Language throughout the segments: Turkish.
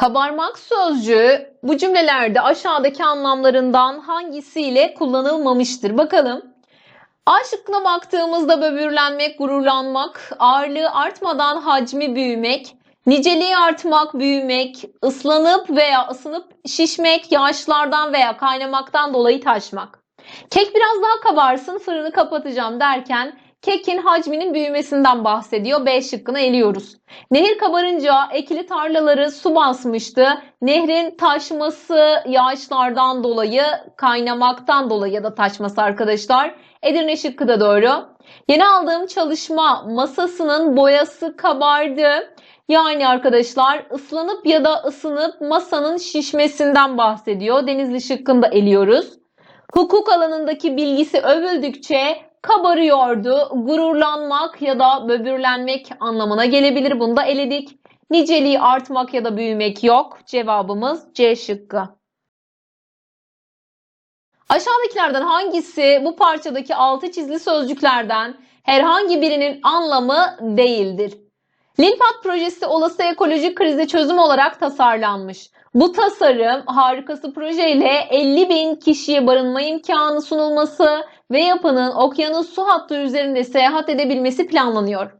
Kabarmak sözcüğü bu cümlelerde aşağıdaki anlamlarından hangisiyle kullanılmamıştır? Bakalım. A şıkkına baktığımızda böbürlenmek, gururlanmak, ağırlığı artmadan hacmi büyümek, niceliği artmak, büyümek, ıslanıp veya ısınıp şişmek, yağışlardan veya kaynamaktan dolayı taşmak. Kek biraz daha kabarsın, fırını kapatacağım derken kekin hacminin büyümesinden bahsediyor. B şıkkını eliyoruz. Nehir kabarınca ekili tarlaları su basmıştı. Nehrin taşması yağışlardan dolayı, kaynamaktan dolayı ya da taşması arkadaşlar. Edirne şıkkı da doğru. Yeni aldığım çalışma masasının boyası kabardı. Yani arkadaşlar ıslanıp ya da ısınıp masanın şişmesinden bahsediyor. Denizli şıkkını eliyoruz. Hukuk alanındaki bilgisi övüldükçe kabarıyordu. Gururlanmak ya da böbürlenmek anlamına gelebilir. Bunu da eledik. Niceliği artmak ya da büyümek yok. Cevabımız C şıkkı. Aşağıdakilerden hangisi bu parçadaki altı çizili sözcüklerden herhangi birinin anlamı değildir? Lilpat projesi olası ekolojik krize çözüm olarak tasarlanmış. Bu tasarım harikası projeyle 50 bin kişiye barınma imkanı sunulması ve yapının okyanus su hattı üzerinde seyahat edebilmesi planlanıyor.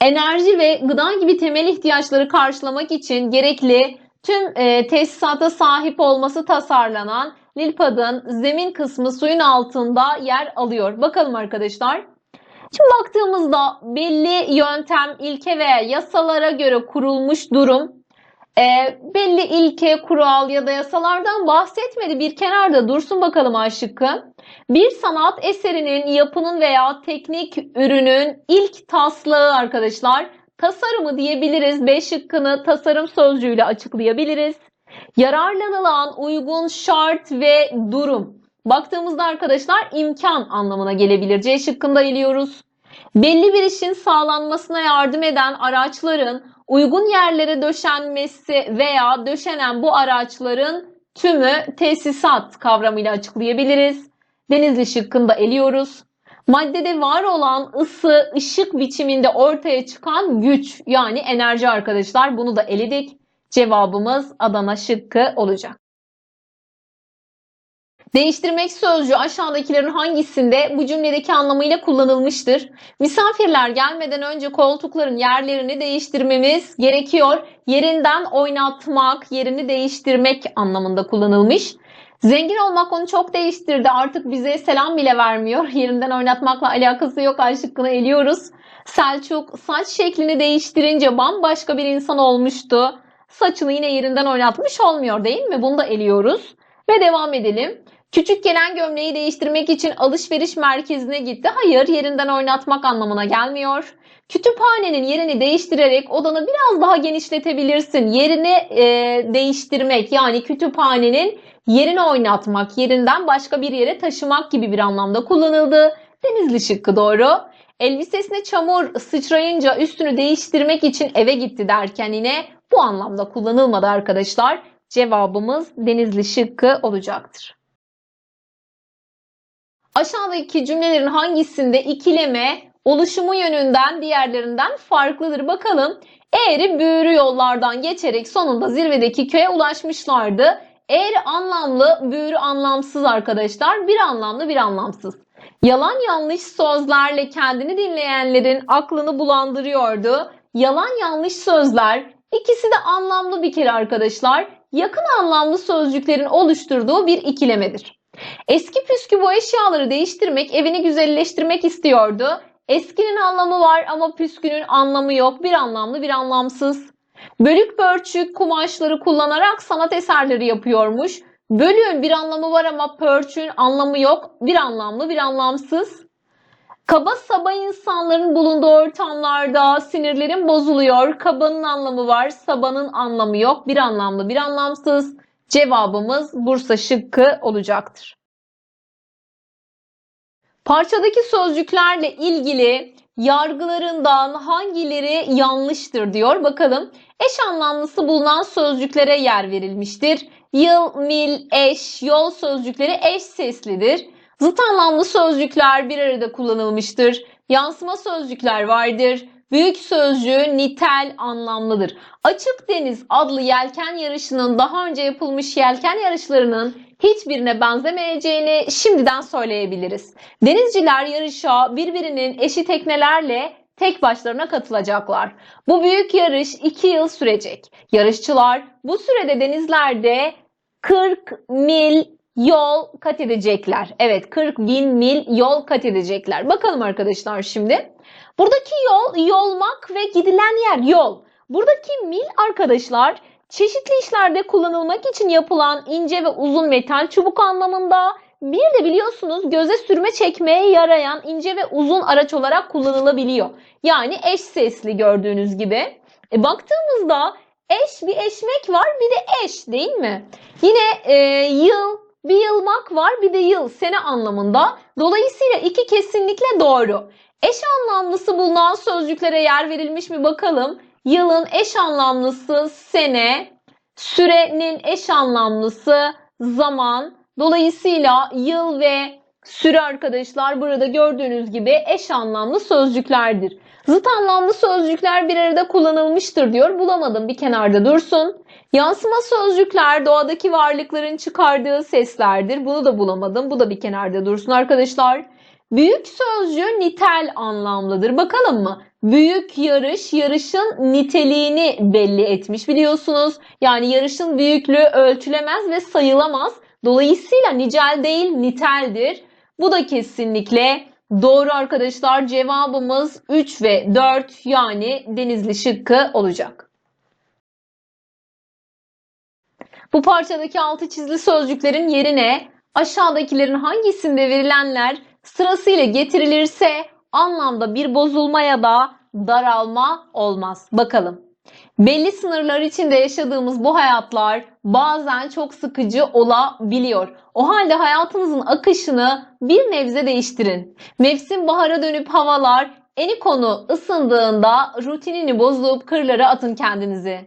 Enerji ve gıda gibi temel ihtiyaçları karşılamak için gerekli tüm e, tesisata sahip olması tasarlanan Lilpad'ın zemin kısmı suyun altında yer alıyor. Bakalım arkadaşlar. Şimdi baktığımızda belli yöntem, ilke veya yasalara göre kurulmuş durum e, belli ilke, kural ya da yasalardan bahsetmedi. Bir kenarda dursun bakalım A. Bir sanat eserinin, yapının veya teknik ürünün ilk taslağı arkadaşlar. Tasarımı diyebiliriz. B şıkkını tasarım sözcüğüyle açıklayabiliriz. Yararlanılan uygun şart ve durum. Baktığımızda arkadaşlar imkan anlamına gelebilir. C şıkkında eliyoruz. Belli bir işin sağlanmasına yardım eden araçların uygun yerlere döşenmesi veya döşenen bu araçların tümü tesisat kavramıyla açıklayabiliriz. Denizli şıkkında eliyoruz. Maddede var olan ısı, ışık biçiminde ortaya çıkan güç yani enerji arkadaşlar bunu da eledik. Cevabımız Adana şıkkı olacak. Değiştirmek sözcüğü aşağıdakilerin hangisinde bu cümledeki anlamıyla kullanılmıştır? Misafirler gelmeden önce koltukların yerlerini değiştirmemiz gerekiyor. Yerinden oynatmak, yerini değiştirmek anlamında kullanılmış. Zengin olmak onu çok değiştirdi. Artık bize selam bile vermiyor. Yerinden oynatmakla alakası yok. Ay eliyoruz. Selçuk saç şeklini değiştirince bambaşka bir insan olmuştu. Saçını yine yerinden oynatmış olmuyor değil mi? Bunu da eliyoruz. Ve devam edelim. Küçük gelen gömleği değiştirmek için alışveriş merkezine gitti. Hayır, yerinden oynatmak anlamına gelmiyor. Kütüphanenin yerini değiştirerek odanı biraz daha genişletebilirsin. Yerini e, değiştirmek yani kütüphanenin yerini oynatmak, yerinden başka bir yere taşımak gibi bir anlamda kullanıldı. Denizli şıkkı doğru. Elbisesine çamur sıçrayınca üstünü değiştirmek için eve gitti derken yine bu anlamda kullanılmadı arkadaşlar. Cevabımız Denizli şıkkı olacaktır. Aşağıdaki cümlelerin hangisinde ikileme oluşumu yönünden diğerlerinden farklıdır? Bakalım. Eğri büğrü yollardan geçerek sonunda zirvedeki köye ulaşmışlardı. Eğri anlamlı, büğrü anlamsız arkadaşlar. Bir anlamlı, bir anlamsız. Yalan yanlış sözlerle kendini dinleyenlerin aklını bulandırıyordu. Yalan yanlış sözler ikisi de anlamlı bir kere arkadaşlar. Yakın anlamlı sözcüklerin oluşturduğu bir ikilemedir. Eski püskü bu eşyaları değiştirmek, evini güzelleştirmek istiyordu. Eskinin anlamı var ama püskünün anlamı yok. Bir anlamlı bir anlamsız. Bölük pörçük kumaşları kullanarak sanat eserleri yapıyormuş. Bölüğün bir anlamı var ama pörçün anlamı yok. Bir anlamlı bir anlamsız. Kaba saba insanların bulunduğu ortamlarda sinirlerin bozuluyor. Kabanın anlamı var, sabanın anlamı yok. Bir anlamlı bir anlamsız. Cevabımız Bursa şıkkı olacaktır. Parçadaki sözcüklerle ilgili yargılarından hangileri yanlıştır diyor. Bakalım eş anlamlısı bulunan sözcüklere yer verilmiştir. Yıl, mil, eş, yol sözcükleri eş seslidir. Zıt anlamlı sözcükler bir arada kullanılmıştır. Yansıma sözcükler vardır. Büyük sözcüğü nitel anlamlıdır. Açık Deniz adlı yelken yarışının daha önce yapılmış yelken yarışlarının hiçbirine benzemeyeceğini şimdiden söyleyebiliriz. Denizciler yarışa birbirinin eşi teknelerle tek başlarına katılacaklar. Bu büyük yarış 2 yıl sürecek. Yarışçılar bu sürede denizlerde 40 mil yol kat edecekler. Evet 40 bin mil yol kat edecekler. Bakalım arkadaşlar şimdi. Buradaki yol yolmak ve gidilen yer yol. Buradaki mil arkadaşlar çeşitli işlerde kullanılmak için yapılan ince ve uzun metal çubuk anlamında. Bir de biliyorsunuz göze sürme çekmeye yarayan ince ve uzun araç olarak kullanılabiliyor. Yani eş sesli gördüğünüz gibi. E, baktığımızda eş bir eşmek var bir de eş değil mi? Yine e, yıl bir yılmak var bir de yıl sene anlamında. Dolayısıyla iki kesinlikle doğru. Eş anlamlısı bulunan sözcüklere yer verilmiş mi bakalım. Yılın eş anlamlısı sene, sürenin eş anlamlısı zaman. Dolayısıyla yıl ve süre arkadaşlar burada gördüğünüz gibi eş anlamlı sözcüklerdir. Zıt anlamlı sözcükler bir arada kullanılmıştır diyor. Bulamadım bir kenarda dursun. Yansıma sözcükler doğadaki varlıkların çıkardığı seslerdir. Bunu da bulamadım. Bu da bir kenarda dursun arkadaşlar. Büyük sözcüğü nitel anlamlıdır. Bakalım mı? Büyük yarış yarışın niteliğini belli etmiş biliyorsunuz. Yani yarışın büyüklüğü ölçülemez ve sayılamaz. Dolayısıyla nicel değil niteldir. Bu da kesinlikle doğru arkadaşlar. Cevabımız 3 ve 4 yani denizli şıkkı olacak. Bu parçadaki altı çizili sözcüklerin yerine aşağıdakilerin hangisinde verilenler sırasıyla getirilirse anlamda bir bozulma ya da daralma olmaz. Bakalım. Belli sınırlar içinde yaşadığımız bu hayatlar bazen çok sıkıcı olabiliyor. O halde hayatınızın akışını bir nebze değiştirin. Mevsim bahara dönüp havalar eni konu ısındığında rutinini bozup kırlara atın kendinizi.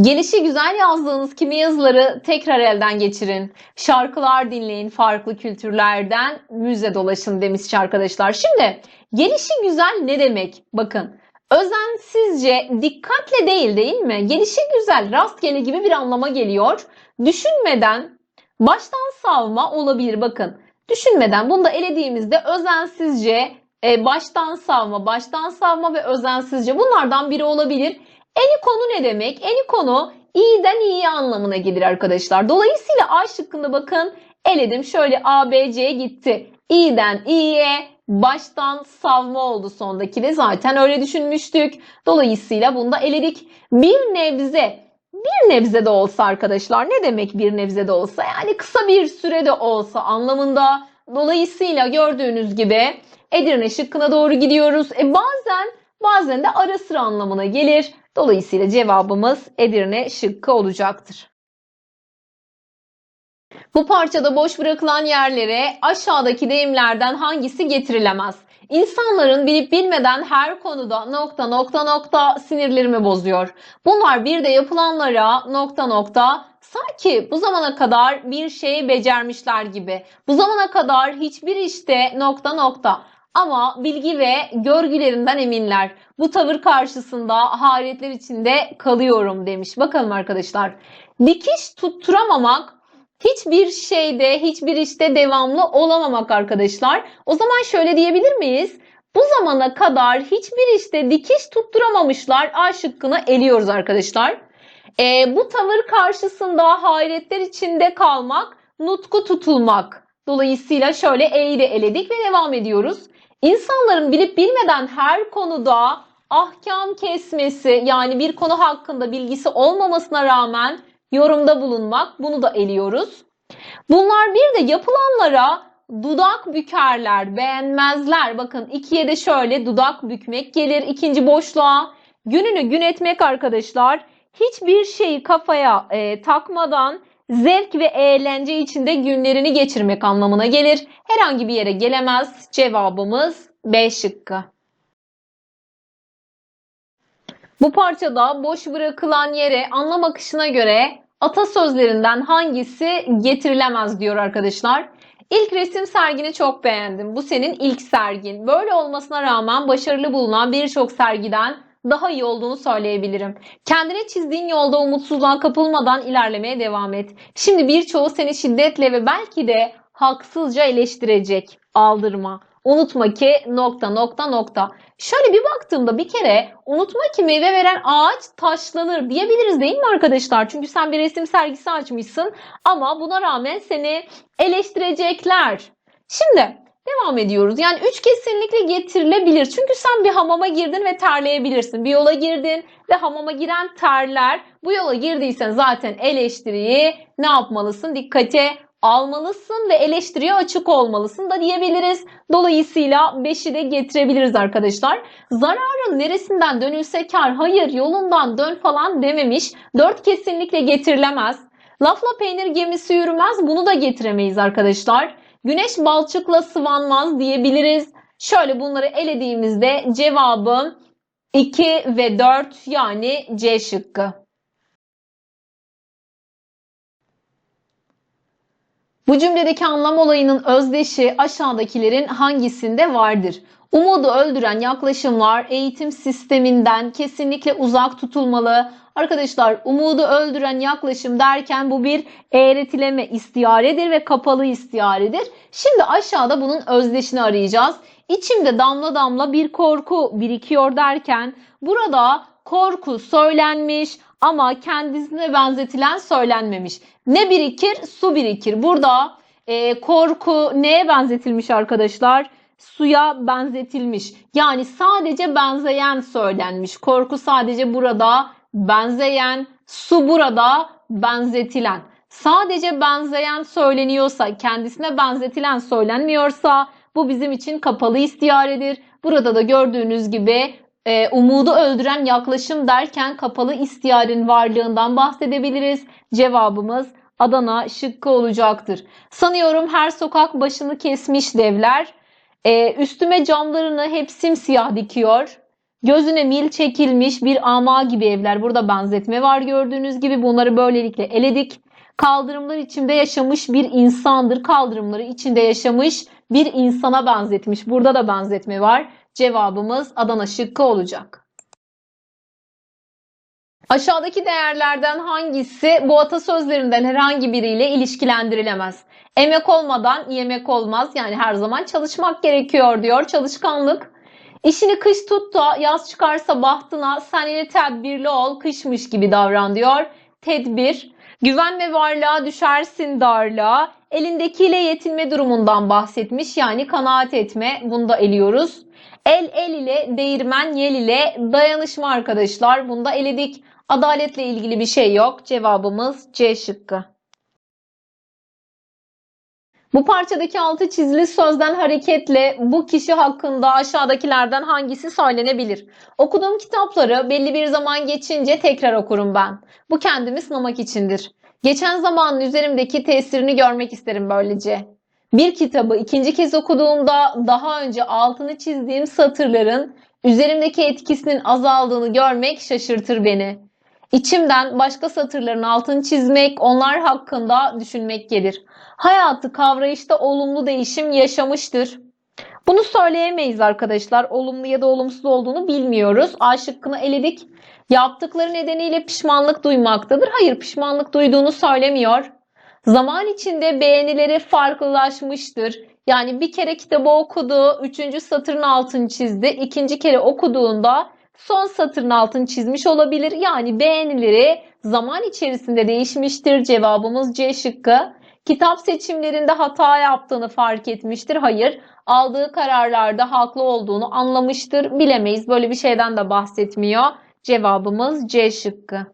Gelişi güzel yazdığınız kimi yazıları tekrar elden geçirin. Şarkılar dinleyin farklı kültürlerden müze dolaşın demiş arkadaşlar. Şimdi gelişi güzel ne demek? Bakın özensizce dikkatle değil değil mi? Gelişi güzel rastgele gibi bir anlama geliyor. Düşünmeden baştan savma olabilir bakın. Düşünmeden bunu da elediğimizde özensizce e, baştan savma, baştan savma ve özensizce bunlardan biri olabilir. Eni konu ne demek? Eni konu iyiden iyi anlamına gelir arkadaşlar. Dolayısıyla A şıkkında bakın eledim. Şöyle A, B, C gitti. İyiden iyiye baştan savma oldu sondaki de zaten öyle düşünmüştük. Dolayısıyla bunu da eledik. Bir nebze bir nebze de olsa arkadaşlar ne demek bir nebze de olsa yani kısa bir sürede olsa anlamında. Dolayısıyla gördüğünüz gibi Edirne şıkkına doğru gidiyoruz. E bazen bazen de ara sıra anlamına gelir. Dolayısıyla cevabımız Edirne şıkkı olacaktır. Bu parçada boş bırakılan yerlere aşağıdaki deyimlerden hangisi getirilemez? İnsanların bilip bilmeden her konuda nokta nokta nokta sinirlerimi bozuyor. Bunlar bir de yapılanlara nokta nokta sanki bu zamana kadar bir şeyi becermişler gibi. Bu zamana kadar hiçbir işte nokta nokta ama bilgi ve görgülerinden eminler. Bu tavır karşısında hayretler içinde kalıyorum demiş. Bakalım arkadaşlar. Dikiş tutturamamak hiçbir şeyde, hiçbir işte devamlı olamamak arkadaşlar. O zaman şöyle diyebilir miyiz? Bu zamana kadar hiçbir işte dikiş tutturamamışlar. A şıkkını eliyoruz arkadaşlar. E, bu tavır karşısında hayretler içinde kalmak, nutku tutulmak. Dolayısıyla şöyle de eledik ve devam ediyoruz. İnsanların bilip bilmeden her konuda ahkam kesmesi yani bir konu hakkında bilgisi olmamasına rağmen yorumda bulunmak bunu da eliyoruz. Bunlar bir de yapılanlara dudak bükerler, beğenmezler. Bakın ikiye de şöyle dudak bükmek gelir. ikinci boşluğa gününü gün etmek arkadaşlar. Hiçbir şeyi kafaya e, takmadan zevk ve eğlence içinde günlerini geçirmek anlamına gelir. Herhangi bir yere gelemez. Cevabımız B şıkkı. Bu parçada boş bırakılan yere anlam akışına göre atasözlerinden hangisi getirilemez diyor arkadaşlar. İlk resim sergini çok beğendim. Bu senin ilk sergin. Böyle olmasına rağmen başarılı bulunan birçok sergiden daha iyi olduğunu söyleyebilirim. Kendine çizdiğin yolda umutsuzluğa kapılmadan ilerlemeye devam et. Şimdi birçoğu seni şiddetle ve belki de haksızca eleştirecek. Aldırma. Unutma ki nokta nokta nokta. Şöyle bir baktığımda bir kere unutma ki meyve veren ağaç taşlanır diyebiliriz değil mi arkadaşlar? Çünkü sen bir resim sergisi açmışsın ama buna rağmen seni eleştirecekler. Şimdi devam ediyoruz. Yani üç kesinlikle getirilebilir. Çünkü sen bir hamama girdin ve terleyebilirsin. Bir yola girdin ve hamama giren terler. Bu yola girdiysen zaten eleştiriyi ne yapmalısın? Dikkate almalısın ve eleştiriye açık olmalısın da diyebiliriz. Dolayısıyla 5'i de getirebiliriz arkadaşlar. Zararın neresinden dönülse kar, hayır yolundan dön falan dememiş. 4 kesinlikle getirilemez. Lafla peynir gemisi yürümez bunu da getiremeyiz arkadaşlar. Güneş balçıkla sıvanmaz diyebiliriz. Şöyle bunları elediğimizde cevabım 2 ve 4 yani C şıkkı. Bu cümledeki anlam olayının özdeşi aşağıdakilerin hangisinde vardır? Umudu öldüren yaklaşımlar eğitim sisteminden kesinlikle uzak tutulmalı. Arkadaşlar umudu öldüren yaklaşım derken bu bir eğretileme istiaredir ve kapalı istiaredir. Şimdi aşağıda bunun özdeşini arayacağız. İçimde damla damla bir korku birikiyor derken burada korku söylenmiş ama kendisine benzetilen söylenmemiş. Ne birikir? Su birikir. Burada e, korku neye benzetilmiş arkadaşlar? Suya benzetilmiş. Yani sadece benzeyen söylenmiş. Korku sadece burada benzeyen, su burada benzetilen. Sadece benzeyen söyleniyorsa, kendisine benzetilen söylenmiyorsa bu bizim için kapalı istiaredir. Burada da gördüğünüz gibi e, umudu öldüren yaklaşım derken kapalı istiarin varlığından bahsedebiliriz. Cevabımız Adana şıkkı olacaktır. Sanıyorum her sokak başını kesmiş devler. E, üstüme camlarını hep simsiyah dikiyor. Gözüne mil çekilmiş bir ama gibi evler. Burada benzetme var gördüğünüz gibi. Bunları böylelikle eledik. Kaldırımlar içinde yaşamış bir insandır. Kaldırımları içinde yaşamış bir insana benzetmiş. Burada da benzetme var. Cevabımız Adana şıkkı olacak. Aşağıdaki değerlerden hangisi bu atasözlerinden herhangi biriyle ilişkilendirilemez? Emek olmadan yemek olmaz. Yani her zaman çalışmak gerekiyor diyor. Çalışkanlık. İşini kış tut da yaz çıkarsa bahtına sen yine tedbirli ol kışmış gibi davran diyor. Tedbir. Güven ve varlığa düşersin darlığa. Elindekiyle yetinme durumundan bahsetmiş. Yani kanaat etme. Bunu da eliyoruz. El el ile değirmen yel ile dayanışma arkadaşlar. Bunu da eledik. Adaletle ilgili bir şey yok. Cevabımız C şıkkı. Bu parçadaki altı çizili sözden hareketle bu kişi hakkında aşağıdakilerden hangisi söylenebilir? Okuduğum kitapları belli bir zaman geçince tekrar okurum ben. Bu kendimi sınamak içindir. Geçen zamanın üzerimdeki tesirini görmek isterim böylece. Bir kitabı ikinci kez okuduğumda daha önce altını çizdiğim satırların üzerimdeki etkisinin azaldığını görmek şaşırtır beni. İçimden başka satırların altını çizmek, onlar hakkında düşünmek gelir. Hayatı kavrayışta olumlu değişim yaşamıştır. Bunu söyleyemeyiz arkadaşlar. Olumlu ya da olumsuz olduğunu bilmiyoruz. A şıkkını eledik. Yaptıkları nedeniyle pişmanlık duymaktadır. Hayır pişmanlık duyduğunu söylemiyor. Zaman içinde beğenileri farklılaşmıştır. Yani bir kere kitabı okudu, üçüncü satırın altını çizdi. İkinci kere okuduğunda son satırın altını çizmiş olabilir. Yani beğenileri zaman içerisinde değişmiştir. Cevabımız C şıkkı. Kitap seçimlerinde hata yaptığını fark etmiştir. Hayır. Aldığı kararlarda haklı olduğunu anlamıştır. Bilemeyiz. Böyle bir şeyden de bahsetmiyor. Cevabımız C şıkkı.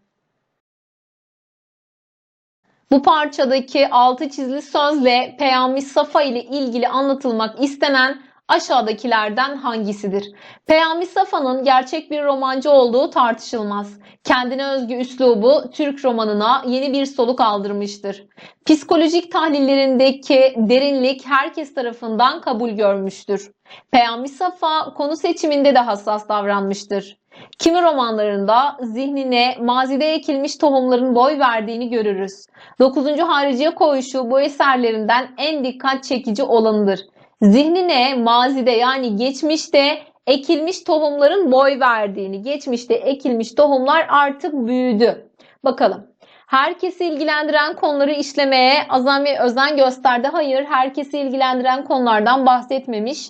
Bu parçadaki altı çizili sözle Peyami Safa ile ilgili anlatılmak istenen aşağıdakilerden hangisidir? Peyami Safa'nın gerçek bir romancı olduğu tartışılmaz. Kendine özgü üslubu Türk romanına yeni bir soluk aldırmıştır. Psikolojik tahlillerindeki derinlik herkes tarafından kabul görmüştür. Peyami Safa konu seçiminde de hassas davranmıştır. Kimi romanlarında zihnine mazide ekilmiş tohumların boy verdiğini görürüz. 9. Hariciye koyuşu bu eserlerinden en dikkat çekici olanıdır. Zihnine mazide yani geçmişte ekilmiş tohumların boy verdiğini, geçmişte ekilmiş tohumlar artık büyüdü. Bakalım. Herkesi ilgilendiren konuları işlemeye azami özen gösterdi. Hayır, herkesi ilgilendiren konulardan bahsetmemiş.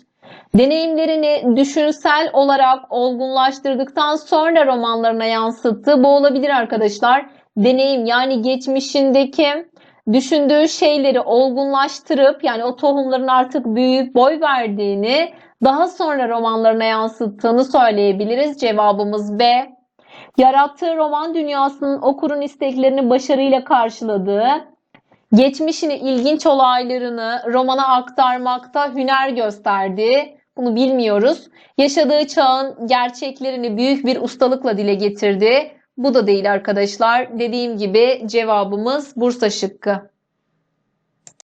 Deneyimlerini düşünsel olarak olgunlaştırdıktan sonra romanlarına yansıttı. Bu olabilir arkadaşlar. Deneyim yani geçmişindeki düşündüğü şeyleri olgunlaştırıp yani o tohumların artık büyüyüp boy verdiğini daha sonra romanlarına yansıttığını söyleyebiliriz. Cevabımız B. Yarattığı roman dünyasının okurun isteklerini başarıyla karşıladığı, geçmişini ilginç olaylarını romana aktarmakta hüner gösterdi. Bunu bilmiyoruz. Yaşadığı çağın gerçeklerini büyük bir ustalıkla dile getirdi. Bu da değil arkadaşlar. Dediğim gibi cevabımız Bursa şıkkı.